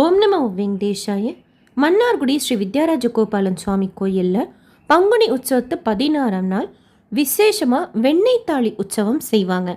ஓம் நம வெங்கடேஷாய. மன்னார்குடி ஸ்ரீ வித்யாராஜ கோபாலன் சுவாமி கோயிலில் பங்குனி உற்சவத்து பதினாறாம் நாள் விசேஷமாக வெண்ணெய் தாளி உற்சவம் செய்வாங்க.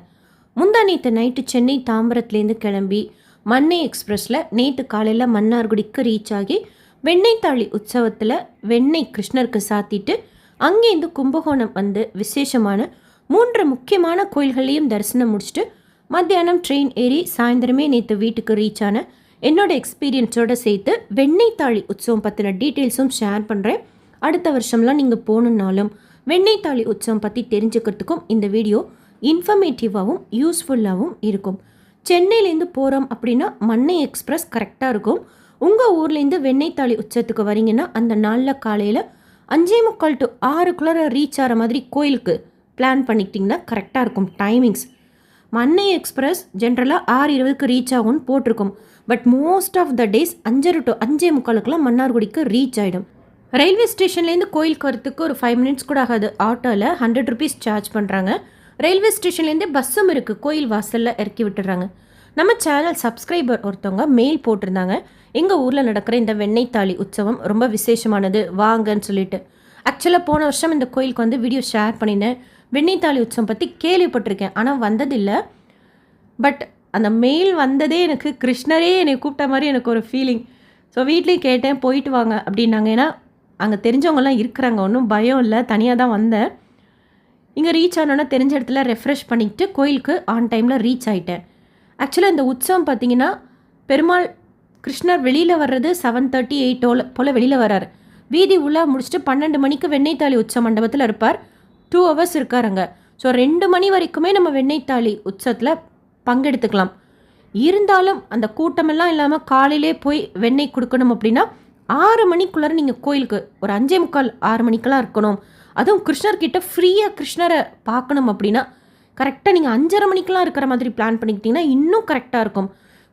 முந்தா நேற்று நைட்டு சென்னை தாம்பரத்துலேருந்து கிளம்பி மண்ணை எக்ஸ்பிரஸில் நேற்று காலையில் மன்னார்குடிக்கு ரீச் ஆகி வெண்ணெய் தாளி உற்சவத்தில் வெண்ணெய் கிருஷ்ணருக்கு சாத்திட்டு அங்கேருந்து கும்பகோணம் வந்து விசேஷமான மூன்று முக்கியமான கோயில்களையும் தரிசனம் முடிச்சுட்டு மத்தியானம் ட்ரெயின் ஏறி சாயந்தரமே நேற்று வீட்டுக்கு ரீச் ஆன என்னோட எக்ஸ்பீரியன்ஸோட சேர்த்து வெண்ணெய் தாளி உற்சவம் பற்றின டீட்டெயில்ஸும் ஷேர் பண்ணுறேன் அடுத்த வருஷம்லாம் நீங்கள் போகணுன்னாலும் வெண்ணெய் தாளி உற்சவம் பற்றி தெரிஞ்சுக்கிறதுக்கும் இந்த வீடியோ இன்ஃபர்மேட்டிவாகவும் யூஸ்ஃபுல்லாகவும் இருக்கும். சென்னையிலேருந்து போகிறோம் அப்படின்னா மண்ணை எக்ஸ்பிரஸ் கரெக்டாக இருக்கும். உங்கள் ஊர்லேருந்து வெண்ணெய் தாளி உற்சவத்துக்கு வரீங்கன்னா அந்த நாளில் காலையில் அஞ்சே முக்கால் டு ஆறுக்குள்ளே ரீச் ஆகிற மாதிரி கோயிலுக்கு பிளான் பண்ணிக்கிட்டிங்கன்னா கரெக்டாக இருக்கும் டைமிங்ஸ் மண்ணை எக்ஸ்பிரஸ் ஜென்ரலாக ஆறு இருபதுக்கு ரீச் ஆகும்னு போட்டிருக்கும். But most of the days அஞ்சரை டு அஞ்சே முக்காலுக்குலாம் மன்னார்குடிக்கு ரீச் ஆகிடும் ரயில்வே ஸ்டேஷன்லேருந்து கோயிலுக்கு வரத்துக்கு ஒரு ஃபைவ் மினிட்ஸ் கூட ஆகாது. ஆட்டோவில் ஹண்ட்ரட் ருபீஸ் சார்ஜ் பண்ணுறாங்க ரயில்வே ஸ்டேஷன்லேருந்தே பஸ்ஸும் இருக்குது கோயில் வாசலில் இறக்கி விட்டுறாங்க. நம்ம சேனல் சப்ஸ்கிரைபர் ஒருத்தவங்க மெயில் போட்டிருந்தாங்க. எங்கள் ஊரில் நடக்கிற இந்த வெண்ணெய் தாலி உற்சவம் ரொம்ப விசேஷமானது. வாங்கன்னு சொல்லிட்டு. ஆக்சுவலாக போன வருஷம் இந்த கோயிலுக்கு வந்து வீடியோ ஷேர் பண்ணினேன். வெண்ணித்தாலி உற்சவம் பற்றி கேள்விப்பட்டிருக்கேன். ஆனால் வந்ததில்லை. பட் அந்த மெயில் வந்ததே எனக்கு கிருஷ்ணரே என்னை கூப்பிட்ட மாதிரி எனக்கு ஒரு ஃபீலிங் ஸோ வீட்லேயும் கேட்டேன் போயிட்டு வாங்க அப்படின்னாங்க. ஏன்னா அங்கே தெரிஞ்சவங்கலாம் இருக்கிறாங்க. ஒன்றும் பயம் இல்லை. தனியாக தான் வந்தேன். இங்கே ரீச் ஆனோன்னா தெரிஞ்ச இடத்துல ரெஃப்ரெஷ் பண்ணிக்கிட்டு கோயிலுக்கு ஆன் டைமில் ரீச் ஆகிட்டேன் ஆக்சுவலாக இந்த உற்சவம் பார்த்தீங்கன்னா பெருமாள் கிருஷ்ணர் வெளியில் வர்றது செவன் தேர்ட்டி எயிட் போல் வெளியில் வர்றார். வீதி உலா முடிச்சுட்டு பன்னெண்டு மணிக்கு வெண்ணெய்த்தாலி உச்ச மண்டபத்தில் இருப்பார். டூ ஹவர்ஸ் இருக்காருங்க. ஸோ ரெண்டு மணி வரைக்குமே நம்ம வெண்ணெய்த்தாளி உற்சவத்தில் பங்கெடுத்துக்கலாம். இருந்தாலும் அந்த கூட்டமெல்லாம் இல்லாமல் காலையிலே போய் வெண்ணெய் கொடுக்கணும் அப்படின்னா ஆறு மணிக்குள்ளார நீங்கள் கோயிலுக்கு ஒரு அஞ்சே முக்கால் ஆறு மணிக்கெல்லாம் இருக்கணும். அதுவும் கிருஷ்ணர்கிட்ட ஃப்ரீயாக கிருஷ்ணரை பார்க்கணும் அப்படின்னா கரெக்டாக நீங்கள் அஞ்சரை மணிக்கெலாம் இருக்கிற மாதிரி பிளான் பண்ணிக்கிட்டிங்கன்னா இன்னும் கரெக்டாக இருக்கும்.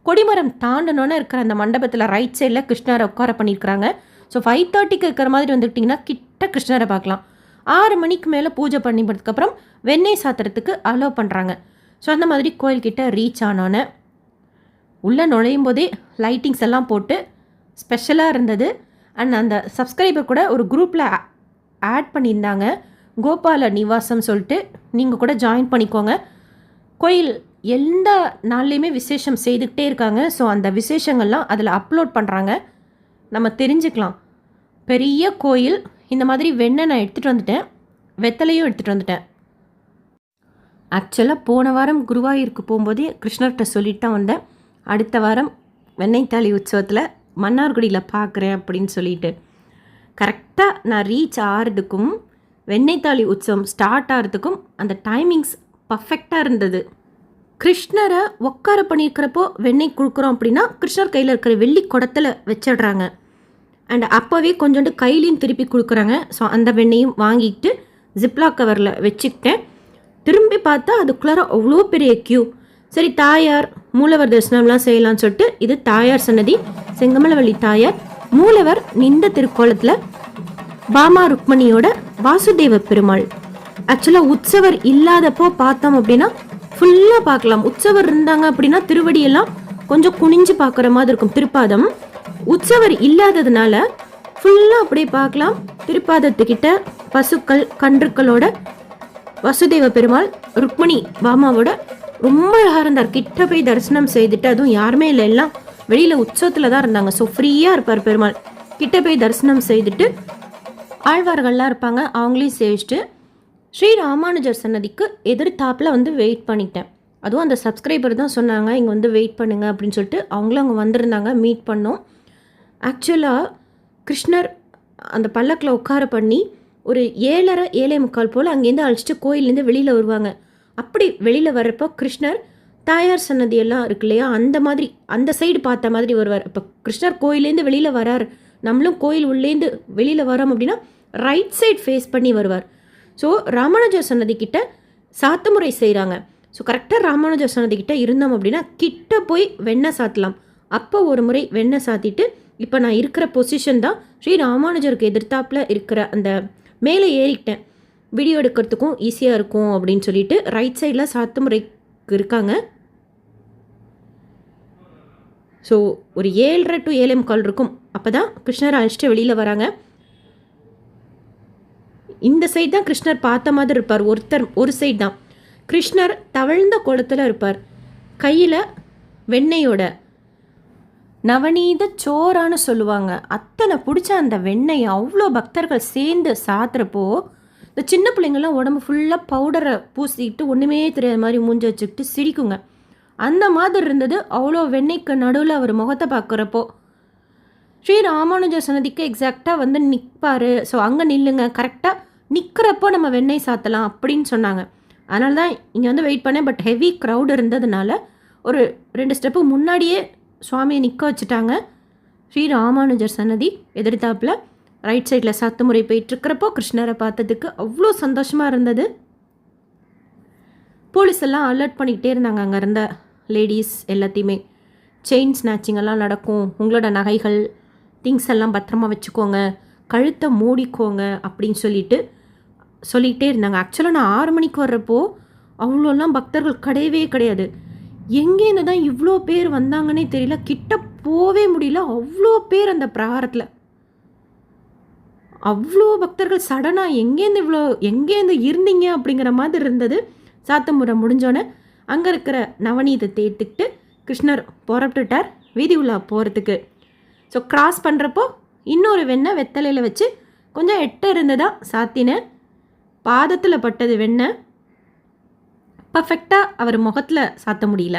கொடிமரம் தாண்டணுன்னு இருக்கிற அந்த மண்டபத்தில் ரைட் சைடில் கிருஷ்ணரை உட்கார பண்ணியிருக்கிறாங்க. ஸோ ஃபைவ் தேர்ட்டிக்கு இருக்கிற மாதிரி வந்துக்கிட்டிங்கன்னா கிட்ட கிருஷ்ணரை பார்க்கலாம். ஆறு மணிக்கு மேலே பூஜை பண்ணிப்பதுக்கப்புறம் வெண்ணெய் சாத்திரத்துக்கு அலோவ் பண்ணுறாங்க ஸோ அந்த மாதிரி கோயில்கிட்ட ரீச் ஆனோன்னே உள்ளே நுழையும் போதே லைட்டிங்ஸ் எல்லாம் போட்டு ஸ்பெஷலாக இருந்தது. அண்ட் அந்த சப்ஸ்கிரைபர் கூட ஒரு குரூப்பில் ஆட் பண்ணியிருந்தாங்க. கோபால நிவாசம் சொல்லிட்டு நீங்கள் கூட ஜாயின் பண்ணிக்கோங்க. கோயில் எந்த நாள்லேயுமே விசேஷம் செய்துக்கிட்டே இருக்காங்க. ஸோ அந்த விசேஷங்கள்லாம் அதில் அப்லோட் பண்ணுறாங்க நம்ம தெரிஞ்சுக்கலாம். பெரிய கோயில் இந்த மாதிரி வெண்ணெய் நான் எடுத்துகிட்டு வந்துட்டேன். வெத்தலையும் எடுத்துகிட்டு வந்துட்டேன். ஆக்சுவலாக போன வாரம் குருவாயூருக்கு போகும்போதே கிருஷ்ணர்கிட்ட சொல்லிட்டு தான் வந்தேன். அடுத்த வாரம் வெண்ணெய்த்தாளி உற்சவத்தில் மன்னார்குடியில் பார்க்குறேன் அப்படின்னு சொல்லிட்டு. கரெக்டாக நான் ரீச் ஆகிறதுக்கும் வெண்ணெய்த்தாளி உற்சவம் ஸ்டார்ட் ஆகிறதுக்கும் அந்த டைமிங்ஸ் பர்ஃபெக்டாக இருந்தது. கிருஷ்ணரை உட்கார பண்ணியிருக்கிறப்போ வெண்ணெய் கொடுக்குறோம் அப்படின்னா கிருஷ்ணர் கையில் இருக்கிற வெள்ளி குடத்தில் வச்சிடுறாங்க. அண்ட் அப்போவே கொஞ்சோண்டு கையிலையும் திருப்பி கொடுக்குறாங்க. ஸோ அந்த வெண்ணையும் வாங்கிட்டு ஜிப்லாக் கவரில் வச்சுக்கிட்டேன். திரும்பி பார்த்தா அதுக்குள்ளார அவ்வளோ பெரிய கியூ சரி தாயார் மூலவர் தரிசனம்லாம் செய்யலாம்னு சொல்லிட்டு இது தாயார் சன்னதி செங்கமலவள்ளி தாயார் மூலவர் நின்ற திருக்கோலத்தில் பாமா ருக்மணியோட வாசுதேவ பெருமாள். ஆக்சுவலாக உற்சவர் இல்லாதப்போ பார்த்தோம் அப்படின்னா ஃபுல்லாக பார்க்கலாம். உற்சவர் இருந்தாங்க அப்படின்னா திருவடியெல்லாம் கொஞ்சம் குனிஞ்சு பார்க்குற மாதிரி இருக்கும். திருப்பாதம். உற்சவர் இல்லாததுனால ஃபுல்லாக அப்படியே பார்க்கலாம். திருப்பாதத்துக்கிட்ட பசுக்கள் கன்றுக்களோட வசுதேவ பெருமாள் ருக்மணி பாமாவோட ரொம்ப அழகாக இருந்தார். கிட்ட போய் தரிசனம் செய்துட்டு அதுவும் யாருமே இல்லை எல்லாம் வெளியில் உற்சவத்தில் தான் இருந்தாங்க. ஸோ ஃப்ரீயாக இருப்பார் பெருமாள். கிட்ட போய் தரிசனம் செய்துட்டு ஆழ்வார்கள்லாம் இருப்பாங்க. அவங்களையும் சேவிச்சுட்டு ஸ்ரீ ராமானுஜர் சன்னதிக்கு எதிர்த்தாப்பில் வந்து வெயிட் பண்ணிட்டேன். அதுவும் அந்த சப்ஸ்கிரைபர் தான் சொன்னாங்க இங்கே வந்து வெயிட் பண்ணுங்க அப்படின்னு சொல்லிட்டு அவங்களும் அங்கே வந்திருந்தாங்க. மீட் பண்ணோம். ஆக்சுவலாக கிருஷ்ணர் அந்த பல்லக்கில் உட்கார பண்ணி ஒரு ஏழரை ஏழை முக்கால் போல் அங்கேருந்து அழைச்சிட்டு கோயிலேருந்து வெளியில் வருவாங்க. அப்படி வெளியில் வர்றப்போ கிருஷ்ணர் தாயார் சன்னதி எல்லாம் இருக்கு இல்லையா? அந்த மாதிரி அந்த சைடு பார்த்த மாதிரி வருவார். இப்போ கிருஷ்ணர் கோயிலேருந்து வெளியில் வரார். நம்மளும் கோயில் உள்ளேருந்து வெளியில் வரோம் அப்படின்னா ரைட் சைடு ஃபேஸ் பண்ணி வருவார். ஸோ ராமானுஜர் சன்னதி கிட்ட சாத்துமுறை செய்கிறாங்க ஸோ கரெக்டாக ராமானுஜர் சன்னதி கிட்ட இருந்தோம் அப்படின்னா கிட்ட போய் வெண்ணெய் சாத்தலாம். அப்போ ஒரு முறை வெண்ணெய் சாத்திட்டு இப்போ நான் இருக்கிற பொசிஷன் தான் ஸ்ரீ ராமானுஜருக்கு எதிர்த்தாப்பில் இருக்கிற அந்த மேலே ஏறிக்கிட்டேன் வீடியோ எடுக்கிறதுக்கும் ஈஸியாக இருக்கும் அப்படின்னு சொல்லிட்டு ரைட் சைடில் சாத்துமுறை இருக்காங்க. ஸோ ஒரு ஏழரை டு ஏழே முக்கால் இருக்கும். அப்போ தான் கிருஷ்ணர் அழைச்சிட்டு வெளியில் வராங்க. இந்த சைடு தான் கிருஷ்ணர் பார்த்த மாதிரி இருப்பார். ஒருத்தர் ஒரு சைடு தான். கிருஷ்ணர் தவழ்ந்த குளத்தில் இருப்பார். கையில் வெண்ணெயோட நவநீத சோறான்னு சொல்லுவாங்க. அத்தனை பிடிச்ச அந்த வெண்ணெயை அவ்வளோ பக்தர்கள் சேர்ந்து சாத்துறப்போ இந்த சின்ன பிள்ளைங்கள்லாம் உடம்பு ஃபுல்லாக பவுடரை பூசிக்கிட்டு ஒன்றுமே தெரியாத மாதிரி மூஞ்சி வச்சுக்கிட்டு சிரிக்குங்க. அந்த மாதிரி இருந்தது அவ்வளோ வெண்ணெய்க்கு நடுவில் அவர் முகத்தை பார்க்குறப்போ. ஸ்ரீ ராமானுஜர் சன்னதிக்கு எக்ஸாக்டாக வந்து நிற்பார் ஸோ அங்கே நில்லுங்க. கரெக்டாக நிற்கிறப்போ நம்ம வெண்ணெய் சாத்தலாம் அப்படின்னு சொன்னாங்க. அதனால தான் இங்கே வந்து வெயிட் பண்ணேன். பட் ஹெவி க்ரௌட் இருந்ததுனால ஒரு ரெண்டு ஸ்டெப்பு முன்னாடியே சுவாமியை நிற்க வச்சுட்டாங்க. ஸ்ரீ ராமானுஜர் சன்னதி எதிர்த்தாப்பில் ரைட் சைடில் சத்து முறை போயிட்டுருக்கிறப்போ கிருஷ்ணரை பார்த்ததுக்கு அவ்வளோ சந்தோஷமாக இருந்தது. போலீஸ் எல்லாம் அலர்ட் பண்ணிக்கிட்டே இருந்தாங்க அங்கே இருந்த லேடிஸ் எல்லாத்தையுமே. செயின் ஸ்நாச்சிங் எல்லாம் நடக்கும். உங்களோட நகைகள் திங்ஸ் எல்லாம் பத்திரமா வச்சுக்கோங்க. கழுத்தை மூடிக்கோங்க அப்படின்னு சொல்லிட்டு சொல்லிக்கிட்டே இருந்தாங்க. ஆக்சுவலாக நான் ஆறு மணிக்கு வர்றப்போ அவ்வளோலாம் பக்தர்கள் கிடையவே கிடையாது. எங்கேருந்து தான் இவ்வளோ பேர் வந்தாங்கன்னே தெரியல. கிட்ட போவே முடியல. அவ்வளோ பேர் அந்த பிரகாரத்தில். அவ்வளோ பக்தர்கள் சடனாக எங்கேருந்து இவ்வளோ எங்கேருந்து இருந்தீங்க அப்படிங்கிற மாதிரி இருந்தது. சாத்தமுறை முடிஞ்சோன்னே அங்கே இருக்கிற நவநீதத்தை எடுத்துக்கிட்டு கிருஷ்ணர் புறப்பட்டுட்டார். வீதி உலா போகிறதுக்கு ஸோ கிராஸ் பண்ணுறப்போ இன்னொரு வெண்ணெய் வெத்தலையில் வச்சு கொஞ்சம் எட்ட தான் சாத்தினேன் பாதத்தில் பட்டது வெண்ணெய் பர்ஃபெக்டாக அவர் முகத்தில் சாத்த முடியல.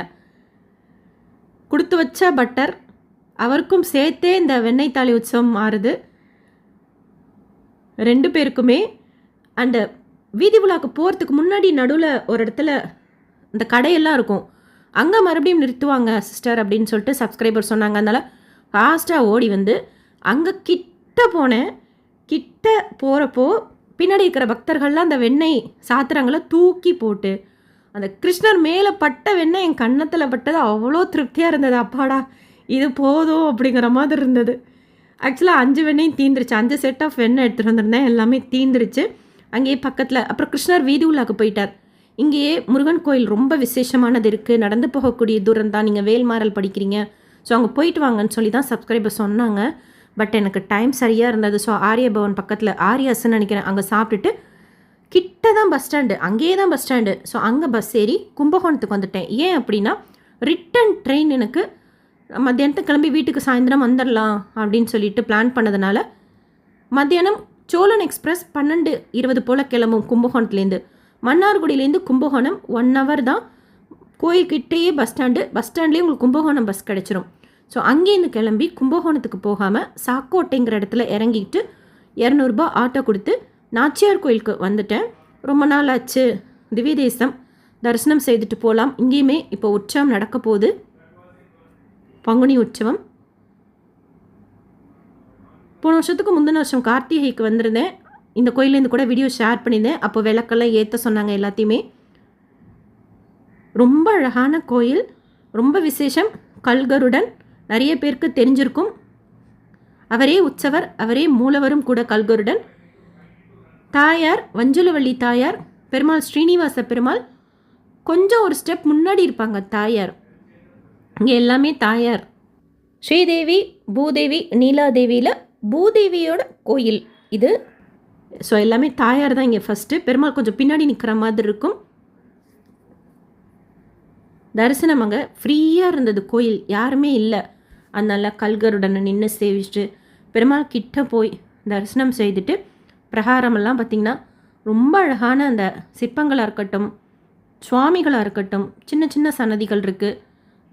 கொடுத்து வச்ச பட்டர் அவருக்கும் சேர்த்தே இந்த வெண்ணெய் தாலி உற்சவம் மாறுது. ரெண்டு பேருக்குமே அண்டு வீதி உலாக்கு போகிறதுக்கு முன்னாடி நடுவில் ஒரு இடத்துல இந்த கடையெல்லாம் இருக்கும். அங்கே மறுபடியும் நிறுத்துவாங்க சிஸ்டர் அப்படின்னு சொல்லிட்டு சப்ஸ்கிரைபர் சொன்னாங்க. அதனால் ஃபாஸ்ட்டாக ஓடி வந்து அங்கே கிட்ட போனேன். கிட்ட போகிறப்போ பின்னாடி இருக்கிற பக்தர்கள்லாம் அந்த வெண்ணெய் சாத்துறாங்கள தூக்கி போட்டு அந்த கிருஷ்ணர் மேலே பட்ட வெண்ணெய் என் கன்னத்தில் பட்டது அவ்வளோ திருப்தியாக இருந்தது. அப்பாடா இது போதும் அப்படிங்கிற மாதிரி இருந்தது. ஆக்சுவலாக அஞ்சு வெண்ணையும் தீந்துருச்சு. அஞ்சு செட் ஆஃப் வெண்ணெய் எடுத்துகிட்டு வந்திருந்தேன். எல்லாமே தீந்துருச்சு. அங்கேயே பக்கத்தில் அப்புறம் கிருஷ்ணர் வீதி உள்ளாக்கு போயிட்டார். இங்கேயே முருகன் கோயில் ரொம்ப விசேஷமானது இருக்குது நடந்து போகக்கூடிய தூரம் தான். நீங்கள் வேல்மாறல் படிக்கிறீங்க. ஸோ அங்கே போயிட்டு வாங்கன்னு சொல்லி தான் சப்ஸ்கிரைபர் சொன்னாங்க. பட் எனக்கு டைம் சரியாக இருந்தது. ஸோ ஆரிய பவன் பக்கத்தில் ஆரியாஸ்ன்னு நினைக்கிறேன். அங்கே சாப்பிட்டுட்டு கிட்ட தான் பஸ் ஸ்டாண்டு அங்கேயே தான் பஸ் ஸ்டாண்டு ஸோ அங்கே பஸ் ஏறி கும்பகோணத்துக்கு வந்துட்டேன். ஏன் அப்படின்னா ரிட்டன் ட்ரெயின் எனக்கு மத்தியானத்துக்கு கிளம்பி வீட்டுக்கு சாயந்தரம் வந்துடலாம் அப்படின்னு சொல்லிட்டு பிளான் பண்ணதுனால மத்தியானம் சோழன் எக்ஸ்பிரஸ் பன்னெண்டு இருபது போல் கிளம்பும் கும்பகோணத்துலேருந்து. மன்னார்குடியிலேருந்து கும்பகோணம் ஒன் ஹவர் தான் கோயில்கிட்டேயே பஸ் ஸ்டாண்டு பஸ் ஸ்டாண்ட்லேயே உங்களுக்கு கும்பகோணம் பஸ் கிடச்சிரும். ஸோ அங்கேருந்து கிளம்பி கும்பகோணத்துக்கு போகாமல் சாக்கோட்டைங்கிற இடத்துல இறங்கிட்டு இரநூறுபா ஆட்டோ கொடுத்து நாச்சியார் கோயிலுக்கு வந்துட்டேன். ரொம்ப நாள் ஆச்சு. திவ்ய தேசம் தரிசனம் செய்துட்டு போகலாம் இங்கேயுமே இப்போ உற்சவம் நடக்க போகுது. பங்குனி உற்சவம். போன வருஷத்துக்கு முந்தின வருஷம் கார்த்திகைக்கு வந்திருந்தேன். இந்த கோயிலேருந்து கூட வீடியோ ஷேர் பண்ணியிருந்தேன். அப்போ விளக்கெல்லாம் ஏற்ற சொன்னாங்க எல்லாத்தையுமே. ரொம்ப அழகான கோயில். ரொம்ப விசேஷம். கல்கருடன் நிறைய பேருக்கு தெரிஞ்சிருக்கும். அவரே உற்சவர் அவரே மூலவரும் கூட கல்கருடன். தாயார் வஞ்சுலவள்ளி தாயார் பெருமாள் ஸ்ரீனிவாச பெருமாள் கொஞ்சம் ஒரு ஸ்டெப் முன்னாடி இருப்பாங்க தாயார். இங்கே எல்லாமே தாயார். ஸ்ரீதேவி பூதேவி நீலாதேவியில் பூதேவியோட கோயில். இது ஸோ எல்லாமே தாயார் தான் இங்கே ஃபஸ்ட்டு பெருமாள் கொஞ்சம் பின்னாடி நிற்கிற மாதிரி இருக்கும். தரிசனம் அங்கே ஃப்ரீயாக இருந்தது கோயில். யாருமே இல்லை. அதனால் கல்கருடனை நின்று சேவிச்சுட்டு பெருமாள் கிட்ட போய் தரிசனம் செய்துட்டு பிரகாரமெல்லாம் பார்த்திங்கன்னா ரொம்ப அழகான அந்த சிற்பங்களாக இருக்கட்டும் சுவாமிகளாக இருக்கட்டும் சின்ன சின்ன சன்னதிகள் இருக்குது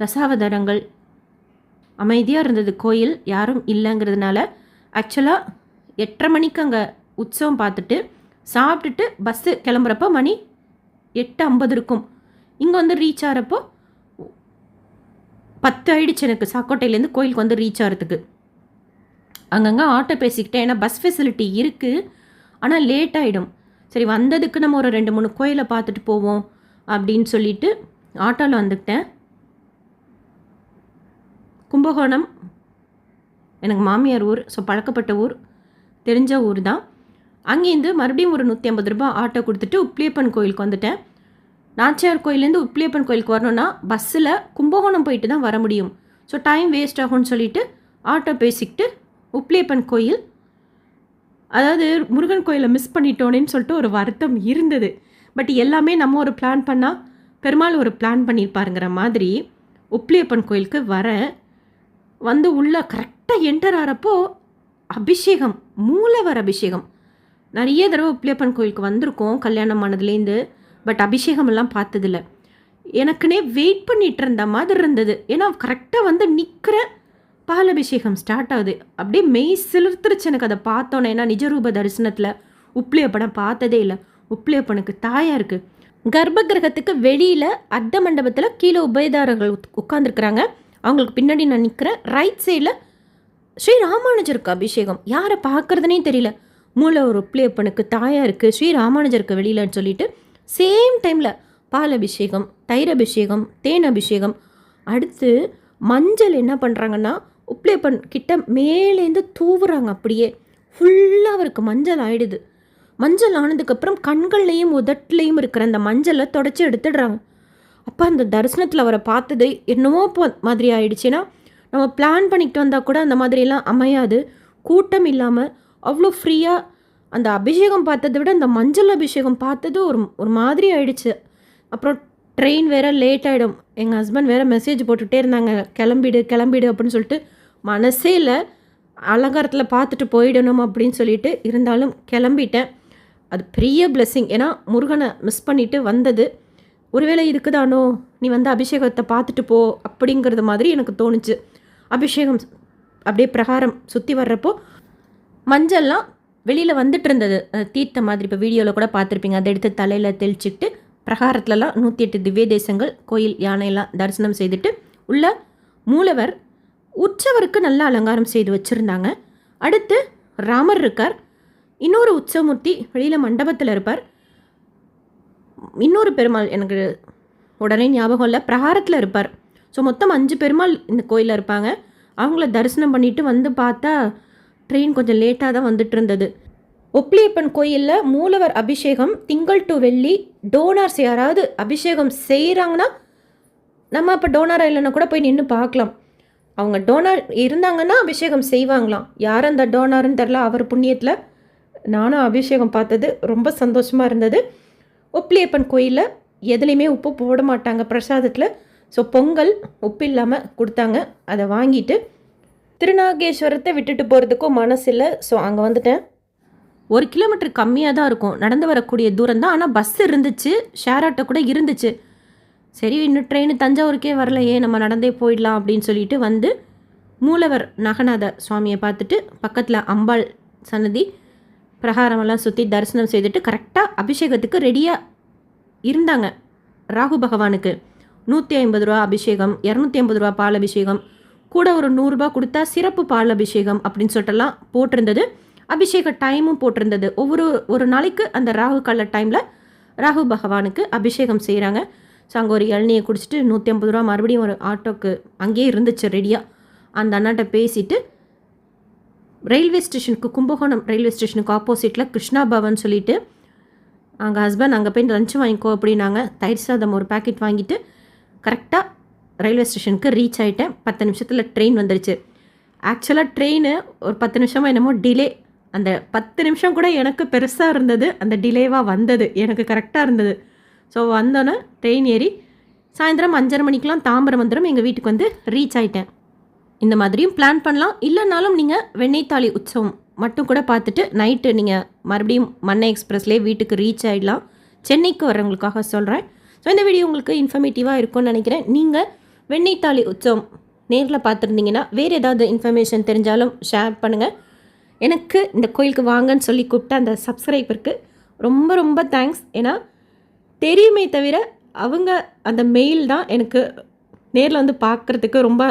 தசாவதாரங்கள் அமைதியாக இருந்தது கோயில் யாரும் இல்லைங்கிறதுனால ஆக்சுவலாக எட்டரை மணிக்கு அங்கே உற்சவம் பார்த்துட்டு சாப்பிட்டுட்டு பஸ்ஸு கிளம்புறப்போ மணி எட்டு ஐம்பது இருக்கும். இங்கே வந்து ரீச் ஆகிறப்போ பத்து ஆயிடுச்சு எனக்கு சாக்கோட்டையிலேருந்து கோயிலுக்கு வந்து ரீச் ஆகிறதுக்கு அங்கங்கே ஆட்டோ பேசிக்கிட்டேன். ஏன்னா பஸ் ஃபெசிலிட்டி இருக்குது ஆனால் லேட் ஆகிடும் சரி வந்ததுக்கு நம்ம ஒரு ரெண்டு மூணு கோயிலை பார்த்துட்டு போவோம் அப்படின்னு சொல்லிட்டு ஆட்டோவில் வந்துக்கிட்டேன். கும்பகோணம் எனக்கு மாமியார் ஊர் ஸோ பழக்கப்பட்ட ஊர் தெரிஞ்ச ஊர் தான். அங்கேருந்து மறுபடியும் ஒரு நூற்றி ஐம்பது ரூபாய் ஆட்டோ கொடுத்துட்டு உப்ளியப்பன் கோயிலுக்கு வந்துட்டேன். நாச்சியார் கோயிலேருந்து உப்ளியப்பன் கோயிலுக்கு வரணும்னா பஸ்ஸில் கும்பகோணம் போயிட்டு தான் வர முடியும். ஸோ டைம் வேஸ்ட் ஆகும்னு சொல்லிட்டு ஆட்டோ பேசிக்கிட்டு உப்ளியப்பன் கோயில் அதாவது முருகன் கோயிலை மிஸ் பண்ணிட்டோனேன்னு சொல்லிட்டு ஒரு வருத்தம் இருந்தது. பட் எல்லாமே நம்ம ஒரு பிளான் பண்ணால் பெருமாள் ஒரு பிளான் பண்ணியிருப்பாருங்கிற மாதிரி உப்ளியப்பன் கோயிலுக்கு வரேன் வந்து உள்ள கரெக்டாக என்டர் ஆகிறப்போ அபிஷேகம் மூலவர் அபிஷேகம். நிறைய தடவை உப்ளியப்பன் கோயிலுக்கு வந்திருக்கோம் கல்யாணம் ஆனதுலேருந்து பட் அபிஷேகம் எல்லாம் பார்த்ததில்ல. எனக்குனே வெயிட் பண்ணிட்டு இருந்த மாதிரி இருந்தது. ஏன்னா கரெக்டாக வந்து நிற்கிற பால் அபிஷேகம் ஸ்டார்ட் ஆகுது. அப்படியே மெய் சிலிர்த்துருச்சு எனக்கு அதை பார்த்தோன்னே. ஏன்னா நிஜரூப தரிசனத்தில் உப்ளியப்பனை பார்த்ததே இல்லை. உப்ளியப்பனுக்கு தாயாக இருக்குது கர்ப்ப கிரகத்துக்கு வெளியில் அர்த்த மண்டபத்தில் கீழே உபயதாரர்கள் உட்காந்துருக்குறாங்க அவங்களுக்கு பின்னாடி நான் நிற்கிறேன் ரைட் சைடில் ஸ்ரீ ராமானுஜருக்கு அபிஷேகம். யாரை பார்க்குறதுனே தெரியல. மூளை ஒரு உப்ளியப்பனுக்கு தாயாக இருக்குது ஸ்ரீ ராமானுஜருக்கு வெளியிலன்னு சொல்லிட்டு சேம் டைமில் பால் அபிஷேகம் தயிர் அபிஷேகம் தேன் அபிஷேகம். அடுத்து மஞ்சள் என்ன பண்ணுறாங்கன்னா உப்ளேப்பன் கிட்ட மேலேருந்து தூவுறாங்க அப்படியே. ஃபுல்லாக அவருக்கு மஞ்சள் ஆயிடுது. மஞ்சள் ஆனதுக்கப்புறம் கண்கள்லையும் உதட்டுலையும் இருக்கிற அந்த மஞ்சளை தொடச்சி எடுத்துடுறாங்க. அப்போ அந்த தரிசனத்தில் அவரை பார்த்தது என்னமோ போ மாதிரி ஆயிடுச்சுன்னா நம்ம பிளான் பண்ணிக்கிட்டு வந்தால் கூட அந்த மாதிரிலாம் அமையாது. கூட்டம் இல்லாமல் அவ்வளோ ஃப்ரீயாக அந்த அபிஷேகம் பார்த்ததை விட அந்த மஞ்சள் அபிஷேகம் பார்த்தது ஒரு ஒரு மாதிரி ஆயிடுச்சு. அப்புறம் ட்ரெயின் வேறு லேட் ஆகிடும் எங்கள் ஹஸ்பண்ட் வேறு மெசேஜ் போட்டுகிட்டே இருந்தாங்க. கிளம்பிடு கிளம்பிடு அப்படின்னு சொல்லிட்டு மனசே இல்லை. அலங்காரத்தில் பார்த்துட்டு போயிடணும் அப்படின்னு சொல்லிட்டு இருந்தாலும் கிளம்பிட்டேன். அது பெரிய பிளெஸ்ஸிங் ஏன்னா முருகனை மிஸ் பண்ணிவிட்டு வந்தது. ஒருவேளை இருக்குதானோ நீ வந்து அபிஷேகத்தை பார்த்துட்டு போ அப்படிங்கிறது மாதிரி எனக்கு தோணுச்சு. அபிஷேகம் அப்படியே பிரகாரம் சுற்றி வர்றப்போ மஞ்சள்லாம் வெளியில் வந்துட்டு இருந்தது. தீர்த்த மாதிரி இப்போ வீடியோவில் கூட பார்த்துருப்பீங்க. அதை எடுத்து தலையில் தெளிச்சுட்டு பிரகாரத்துலலாம் நூற்றி எட்டு திவ்ய தேசங்கள் கோயில் யானையெல்லாம் தரிசனம் செய்துட்டு உள்ள மூலவர் உற்சவருக்கு நல்ல அலங்காரம் செய்து வச்சுருந்தாங்க. அடுத்து ராமர் இருக்கார். இன்னொரு உற்சவமூர்த்தி வெளியில் மண்டபத்தில் இருப்பார். இன்னொரு பெருமாள் எனக்கு உடனே ஞாபகம் இல்லை. பிரகாரத்தில் இருப்பார். ஸோ மொத்தம் அஞ்சு பெருமாள் இந்த கோயிலில் இருப்பாங்க. அவங்கள தரிசனம் பண்ணிவிட்டு வந்து பார்த்தா ட்ரெயின் கொஞ்சம் லேட்டாக தான் வந்துட்டு இருந்தது ஒப்ளியப்பன் கோயிலில் மூலவர் அபிஷேகம் திங்கள் டு வெள்ளி டோனார்ஸ் யாராவது அபிஷேகம் செய்கிறாங்கன்னா நம்ம அப்போ டோனாராக இல்லைன்னா கூட போய் நின்று பார்க்கலாம். அவங்க டோனார் இருந்தாங்கன்னா அபிஷேகம் செய்வாங்களாம். யார் அந்த டோனார்னு தெரில அவர் புண்ணியத்தில். நானும் அபிஷேகம் பார்த்தது ரொம்ப சந்தோஷமாக இருந்தது. ஒப்ளியப்பன் கோயிலில் எதுலேயுமே உப்பு போட மாட்டாங்க பிரசாதத்தில். ஸோ பொங்கல் உப்பு இல்லாமல் கொடுத்தாங்க. அதை வாங்கிட்டு திருநாகேஸ்வரத்தை விட்டுட்டு போகிறதுக்கும் மனசு இல்லை. ஸோ அங்கே வந்துட்டேன். ஒரு கிலோமீட்டர் கம்மியாக தான் இருக்கும். நடந்து வரக்கூடிய தூரம் தான் ஆனால் பஸ் இருந்துச்சு. ஷேர் ஆட்டோ கூட இருந்துச்சு. சரி இன்னும் ட்ரெயின் தஞ்சாவூருக்கே வரலையே நம்ம நடந்தே போயிடலாம் அப்படின்னு சொல்லிட்டு வந்து மூலவர் நகநாத சுவாமியை பார்த்துட்டு பக்கத்தில் அம்பாள் சன்னதி பிரகாரமெல்லாம் சுற்றி தரிசனம் செய்துட்டு கரெக்டாக அபிஷேகத்துக்கு ரெடியாக இருந்தாங்க. ராகு பகவானுக்கு நூற்றி ஐம்பது ரூபா அபிஷேகம் இரநூத்தி ஐம்பது ரூபா பால் அபிஷேகம் கூட ஒரு நூறுரூபா கொடுத்தா சிறப்பு பால் அபிஷேகம் அப்படின்னு சொல்லிட்டுலாம் போட்டிருந்தது. அபிஷேக டைமும் போட்டிருந்தது. ஒவ்வொரு ஒரு நாளைக்கு அந்த ராகு கால டைமில் ராகு பகவானுக்கு அபிஷேகம் செய்கிறாங்க ஸோ அங்கே ஒரு இளநியை குடிச்சிட்டு நூற்றி ஐம்பது ரூபா மறுபடியும் ஒரு ஆட்டோக்கு அங்கேயே இருந்துச்சு ரெடியாக அந்த அண்ணாட்ட பேசிட்டு ரயில்வே ஸ்டேஷனுக்கு கும்பகோணம் ரயில்வே ஸ்டேஷனுக்கு ஆப்போசிட்டில் கிருஷ்ணா பவன் சொல்லிட்டு அங்கே ஹஸ்பண்ட் அங்கே போய் லஞ்சு வாங்கிக்கோ அப்படின்னாங்க. தயிர் சாதம் ஒரு பேக்கெட் வாங்கிட்டு கரெக்டாக ரயில்வே ஸ்டேஷனுக்கு ரீச் ஆகிட்டேன் பத்து நிமிஷத்தில் ட்ரெயின் வந்துருச்சு. ஆக்சுவலாக ட்ரெயின் ஒரு பத்து நிமிஷமாக என்னமோ டிலே அந்த பத்து நிமிஷம் கூட எனக்கு பெருசாக இருந்தது. அந்த டிலேவாக வந்தது. எனக்கு கரெக்டாக இருந்தது. ஸோ வந்தோன்னே ட்ரெயின் ஏறி சாயந்தரம் அஞ்சரை மணிக்கெலாம் தாம்பரம் வந்துடும் எங்கள் வீட்டுக்கு வந்து ரீச் ஆகிட்டேன் இந்த மாதிரியும் பிளான் பண்ணலாம். இல்லைனாலும் நீங்கள் வெண்ணெய்த்தாளி உற்சவம் மட்டும் கூட பார்த்துட்டு நைட்டு நீங்கள் மறுபடியும் மன்னை எக்ஸ்பிரஸ்லேயே வீட்டுக்கு ரீச் ஆகிடலாம் சென்னைக்கு வரவங்களுக்காக சொல்கிறேன் ஸோ இந்த வீடியோ உங்களுக்கு இன்ஃபர்மேட்டிவாக இருக்கும்னு நினைக்கிறேன். நீங்கள் வெண்ணெய்த்தாளி உற்சவம் நேரில் பார்த்துருந்தீங்கன்னா வேறு ஏதாவது இன்ஃபர்மேஷன் தெரிஞ்சாலும் ஷேர் பண்ணுங்கள் எனக்கு இந்த கோயிலுக்கு வாங்கன்னு சொல்லி கூப்பிட்ட அந்த சப்ஸ்கிரைபருக்கு ரொம்ப ரொம்ப தேங்க்ஸ் ஏன்னா தெரியுமே தவிர அவங்க அந்த மெயில் தான் எனக்கு நேரில் வந்து பார்க்குறதுக்கு ரொம்ப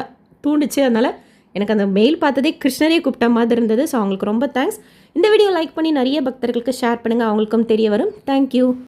தூண்டுச்சு. அதனால் எனக்கு அந்த மெயில் பார்த்ததே கிருஷ்ணரே கூப்பிட்ட மாதிரி இருந்தது. ஸோ அவங்களுக்கு ரொம்ப தேங்க்ஸ் இந்த வீடியோ லைக் பண்ணி நிறைய பக்தர்களுக்கு ஷேர் பண்ணுங்கள் அவங்களுக்கும் தெரிய வரும். தேங்க்யூ